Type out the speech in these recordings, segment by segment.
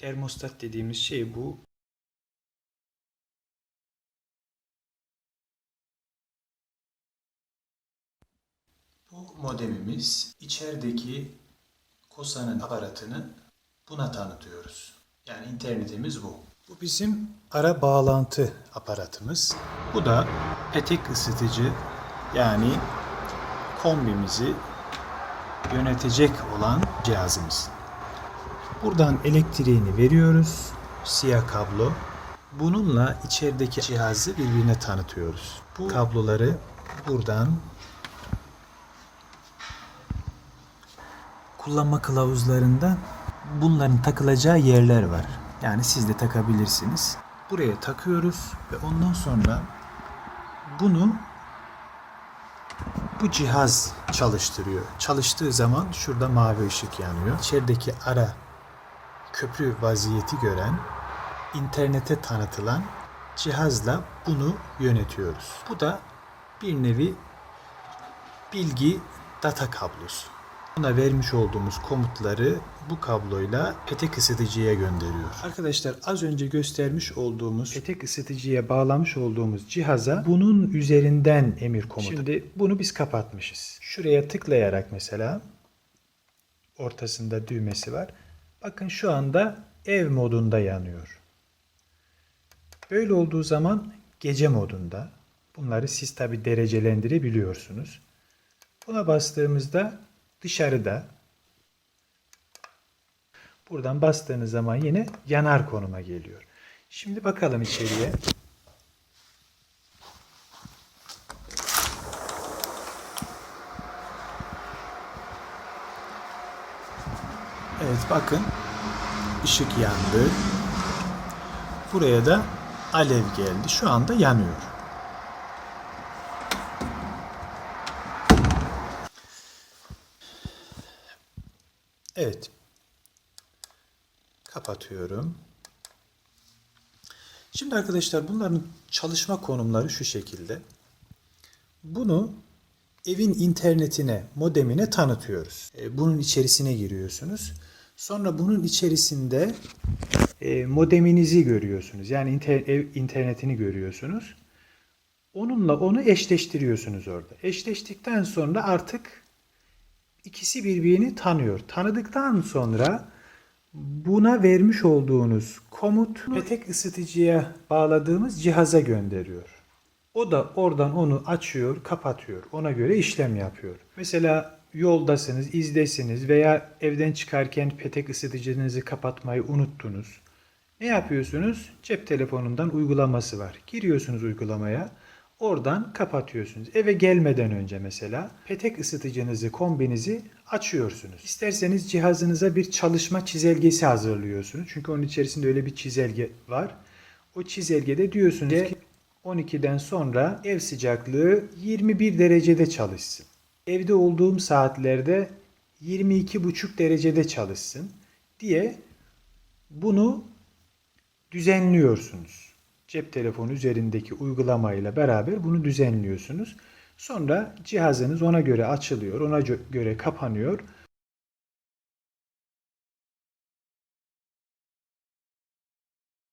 Termostat dediğimiz şey bu. Bu modemimiz içerideki Kosa'nın aparatını buna tanıtıyoruz. Yani internetimiz bu. Bu bizim ara bağlantı aparatımız. Bu da petek ısıtıcı yani kombimizi yönetecek olan cihazımız. Buradan elektriğini veriyoruz. Siyah kablo. Bununla içerideki cihazı birbirine tanıtıyoruz. Bu kabloları buradan kullanma kılavuzlarında bunların takılacağı yerler var. Yani siz de takabilirsiniz. Buraya takıyoruz ve ondan sonra bunu bu cihaz çalıştırıyor. Çalıştığı zaman şurada mavi ışık yanıyor. İçerideki ara köprü vaziyeti gören internete tanıtılan cihazla bunu yönetiyoruz. Bu da bir nevi bilgi data kablosu. Buna vermiş olduğumuz komutları bu kabloyla petek ısıtıcıya gönderiyor. Arkadaşlar az önce göstermiş olduğumuz petek ısıtıcıya bağlamış olduğumuz cihaza bunun üzerinden emir komutu. Şimdi bunu biz kapatmışız. Şuraya tıklayarak mesela ortasında düğmesi var. Bakın şu anda ev modunda yanıyor. Böyle olduğu zaman gece modunda. Bunları siz tabi derecelendirebiliyorsunuz. Buna bastığımızda dışarıda buradan bastığınız zaman yine yanar konuma geliyor. Şimdi bakalım içeriye. Evet bakın ışık yandı. Buraya da alev geldi. Şu anda yanıyor. Evet. Kapatıyorum. Şimdi arkadaşlar bunların çalışma konumları şu şekilde. Bunu evin internetine, modemine tanıtıyoruz. E, Bunun içerisine giriyorsunuz. Sonra bunun içerisinde e, modeminizi görüyorsunuz. Yani inter- ev internetini görüyorsunuz. Onunla onu eşleştiriyorsunuz orada. Eşleştikten sonra artık ikisi birbirini tanıyor. Tanıdıktan sonra buna vermiş olduğunuz komut petek ısıtıcıya bağladığımız cihaza gönderiyor. O da oradan onu açıyor, kapatıyor. Ona göre işlem yapıyor. Mesela yoldasınız, izdesiniz veya evden çıkarken petek ısıtıcınızı kapatmayı unuttunuz. Ne yapıyorsunuz? Cep telefonundan uygulaması var. Giriyorsunuz uygulamaya. Oradan kapatıyorsunuz. Eve gelmeden önce mesela petek ısıtıcınızı, kombinizi açıyorsunuz. İsterseniz cihazınıza bir çalışma çizelgesi hazırlıyorsunuz. Çünkü onun içerisinde öyle bir çizelge var. O çizelgede diyorsunuz ki 12'den sonra ev sıcaklığı 21 derecede çalışsın. Evde olduğum saatlerde 22,5 derecede çalışsın diye bunu düzenliyorsunuz. Cep telefonu üzerindeki uygulamayla beraber bunu düzenliyorsunuz. Sonra cihazınız ona göre açılıyor, ona gö- göre kapanıyor.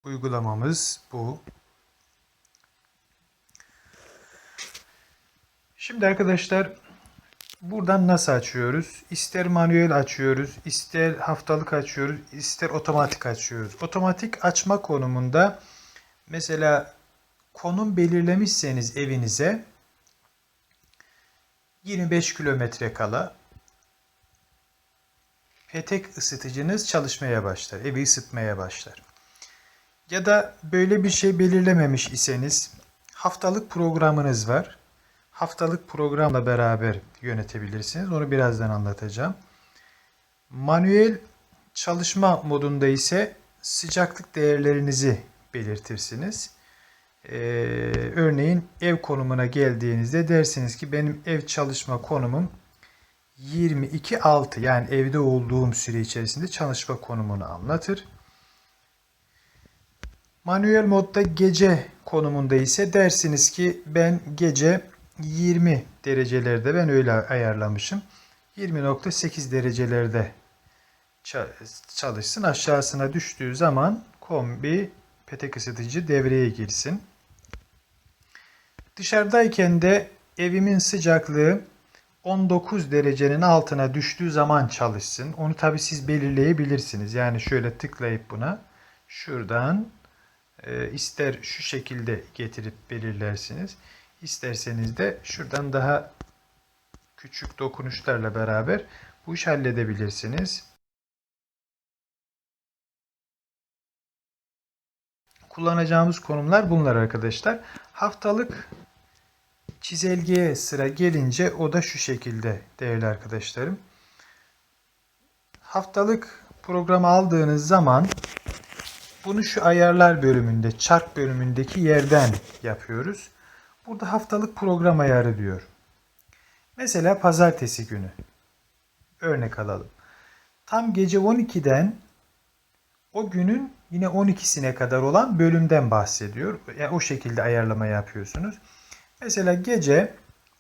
Uygulamamız bu. Şimdi arkadaşlar buradan nasıl açıyoruz? İster manuel açıyoruz, ister haftalık açıyoruz, ister otomatik açıyoruz. Otomatik açma konumunda mesela konum belirlemişseniz evinize 25 kilometre kala petek ısıtıcınız çalışmaya başlar, evi ısıtmaya başlar. Ya da böyle bir şey belirlememiş iseniz haftalık programınız var. Haftalık programla beraber yönetebilirsiniz. Onu birazdan anlatacağım. Manuel çalışma modunda ise sıcaklık değerlerinizi belirtirsiniz. Ee, örneğin ev konumuna geldiğinizde dersiniz ki benim ev çalışma konumum 22.6 yani evde olduğum süre içerisinde çalışma konumunu anlatır. Manuel modda gece konumunda ise dersiniz ki ben gece 20 derecelerde ben öyle ayarlamışım. 20.8 derecelerde ça- çalışsın. Aşağısına düştüğü zaman kombi petek ısıtıcı devreye girsin. Dışarıdayken de evimin sıcaklığı 19 derecenin altına düştüğü zaman çalışsın. Onu tabi siz belirleyebilirsiniz. Yani şöyle tıklayıp buna şuradan e, ister şu şekilde getirip belirlersiniz. İsterseniz de şuradan daha küçük dokunuşlarla beraber bu işi halledebilirsiniz. Kullanacağımız konumlar bunlar arkadaşlar. Haftalık çizelgeye sıra gelince o da şu şekilde değerli arkadaşlarım. Haftalık programı aldığınız zaman bunu şu ayarlar bölümünde, çark bölümündeki yerden yapıyoruz. Burada haftalık program ayarı diyor. Mesela pazartesi günü. Örnek alalım. Tam gece 12'den o günün yine 12'sine kadar olan bölümden bahsediyor. Yani o şekilde ayarlama yapıyorsunuz. Mesela gece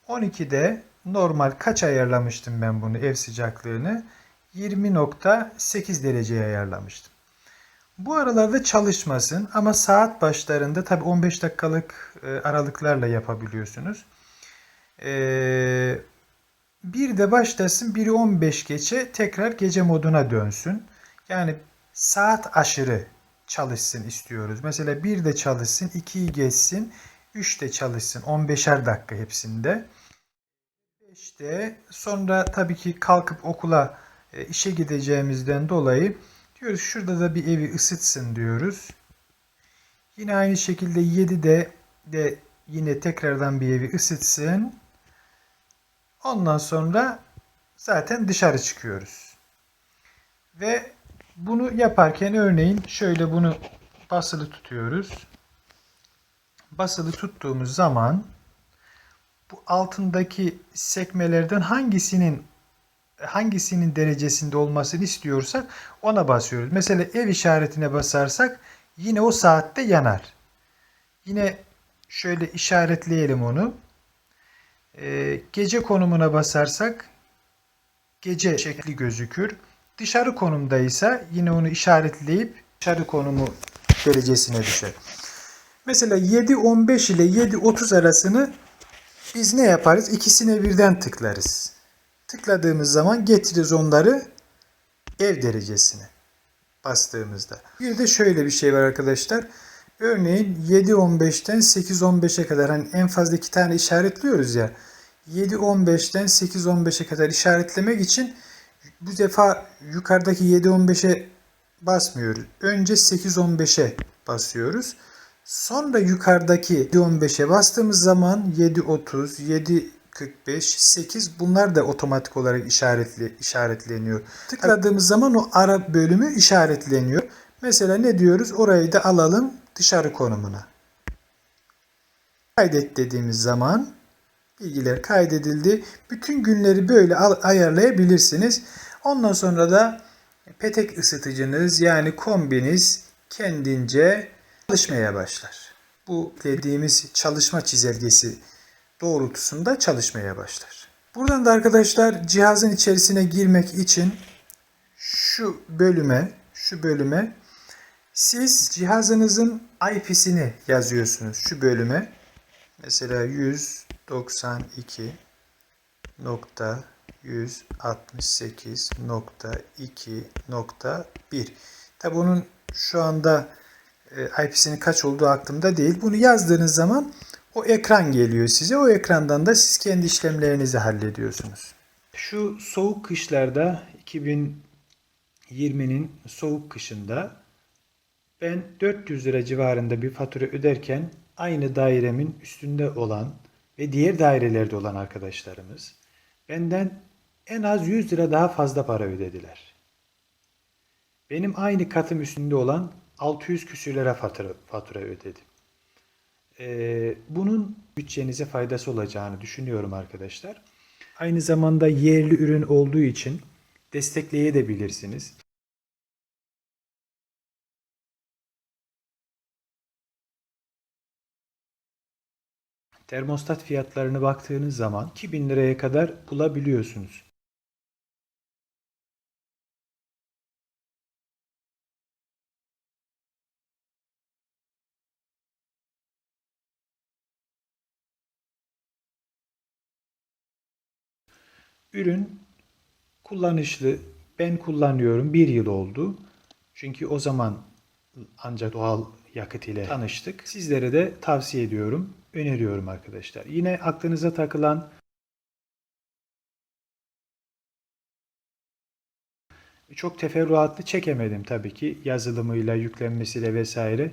12'de normal kaç ayarlamıştım ben bunu ev sıcaklığını? 20.8 dereceye ayarlamıştım. Bu aralarda çalışmasın ama saat başlarında tabi 15 dakikalık e, aralıklarla yapabiliyorsunuz. Ee, bir de başlasın biri 15 geçe tekrar gece moduna dönsün. Yani saat aşırı çalışsın istiyoruz. Mesela bir de çalışsın, 2'yi geçsin, 3 de çalışsın. 15'er dakika hepsinde. İşte sonra tabii ki kalkıp okula e, işe gideceğimizden dolayı diyoruz şurada da bir evi ısıtsın diyoruz. Yine aynı şekilde 7'de de yine tekrardan bir evi ısıtsın. Ondan sonra zaten dışarı çıkıyoruz. Ve bunu yaparken örneğin şöyle bunu basılı tutuyoruz. Basılı tuttuğumuz zaman bu altındaki sekmelerden hangisinin hangisinin derecesinde olmasını istiyorsak ona basıyoruz. Mesela ev işaretine basarsak yine o saatte yanar. Yine şöyle işaretleyelim onu. Ee, gece konumuna basarsak gece şekli gözükür. Dışarı konumdaysa yine onu işaretleyip dışarı konumu derecesine düşer. Mesela 7.15 ile 7.30 arasını biz ne yaparız? İkisine birden tıklarız. Tıkladığımız zaman getiririz onları ev derecesine bastığımızda. Bir de şöyle bir şey var arkadaşlar. Örneğin 7.15'ten 8.15'e kadar hani en fazla iki tane işaretliyoruz ya. 7.15'ten 8.15'e kadar işaretlemek için bu defa yukarıdaki 7.15'e basmıyoruz. Önce 8.15'e basıyoruz. Sonra yukarıdaki 7.15'e bastığımız zaman 7.30, 7.45, 8 bunlar da otomatik olarak işaretli, işaretleniyor. Tıkladığımız zaman o ara bölümü işaretleniyor. Mesela ne diyoruz? Orayı da alalım dışarı konumuna. Kaydet dediğimiz zaman bilgiler kaydedildi. Bütün günleri böyle ayarlayabilirsiniz. Ondan sonra da petek ısıtıcınız yani kombiniz kendince çalışmaya başlar. Bu dediğimiz çalışma çizelgesi doğrultusunda çalışmaya başlar. Buradan da arkadaşlar cihazın içerisine girmek için şu bölüme, şu bölüme siz cihazınızın IP'sini yazıyorsunuz şu bölüme. Mesela 192 nokta 168.2.1 Tabi onun şu anda e, IP'sinin kaç olduğu aklımda değil. Bunu yazdığınız zaman o ekran geliyor size. O ekrandan da siz kendi işlemlerinizi hallediyorsunuz. Şu soğuk kışlarda 2020'nin soğuk kışında ben 400 lira civarında bir fatura öderken aynı dairemin üstünde olan ve diğer dairelerde olan arkadaşlarımız benden en az 100 lira daha fazla para ödediler. Benim aynı katım üstünde olan 600 küsür lira fatura, fatura ödedim. Bunun bütçenize faydası olacağını düşünüyorum arkadaşlar. Aynı zamanda yerli ürün olduğu için destekleyebilirsiniz. Termostat fiyatlarını baktığınız zaman 2000 liraya kadar bulabiliyorsunuz. Ürün kullanışlı. Ben kullanıyorum. Bir yıl oldu. Çünkü o zaman ancak doğal yakıt ile tanıştık. Sizlere de tavsiye ediyorum. Öneriyorum arkadaşlar. Yine aklınıza takılan çok teferruatlı çekemedim tabii ki yazılımıyla, yüklenmesiyle vesaire.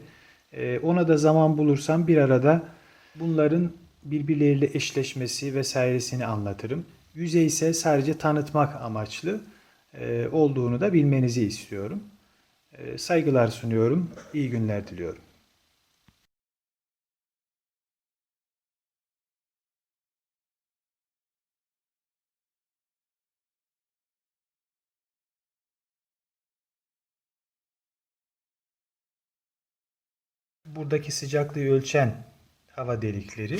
Ee, ona da zaman bulursam bir arada bunların birbirleriyle eşleşmesi vesairesini anlatırım. Yüzeysel sadece tanıtmak amaçlı e, olduğunu da bilmenizi istiyorum. E, saygılar sunuyorum. İyi günler diliyorum. buradaki sıcaklığı ölçen hava delikleri.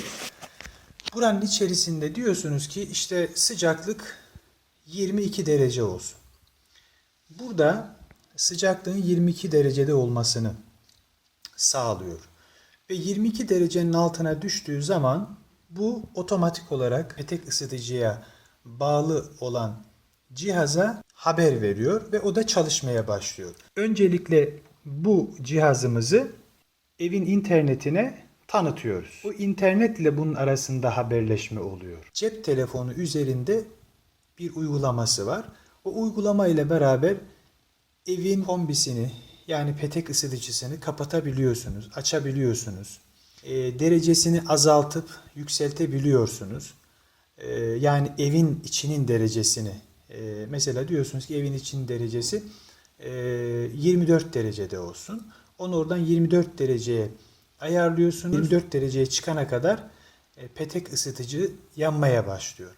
Buranın içerisinde diyorsunuz ki işte sıcaklık 22 derece olsun. Burada sıcaklığın 22 derecede olmasını sağlıyor. Ve 22 derecenin altına düştüğü zaman bu otomatik olarak petek ısıtıcıya bağlı olan cihaza haber veriyor ve o da çalışmaya başlıyor. Öncelikle bu cihazımızı evin internetine tanıtıyoruz. Bu internet ile bunun arasında haberleşme oluyor. Cep telefonu üzerinde bir uygulaması var. O uygulama ile beraber evin kombisini yani petek ısıtıcısını kapatabiliyorsunuz, açabiliyorsunuz. E, derecesini azaltıp yükseltebiliyorsunuz. E, yani evin içinin derecesini e, mesela diyorsunuz ki evin için derecesi e, 24 derecede olsun. Onu oradan 24 dereceye ayarlıyorsunuz. 24 dereceye çıkana kadar e, petek ısıtıcı yanmaya başlıyor.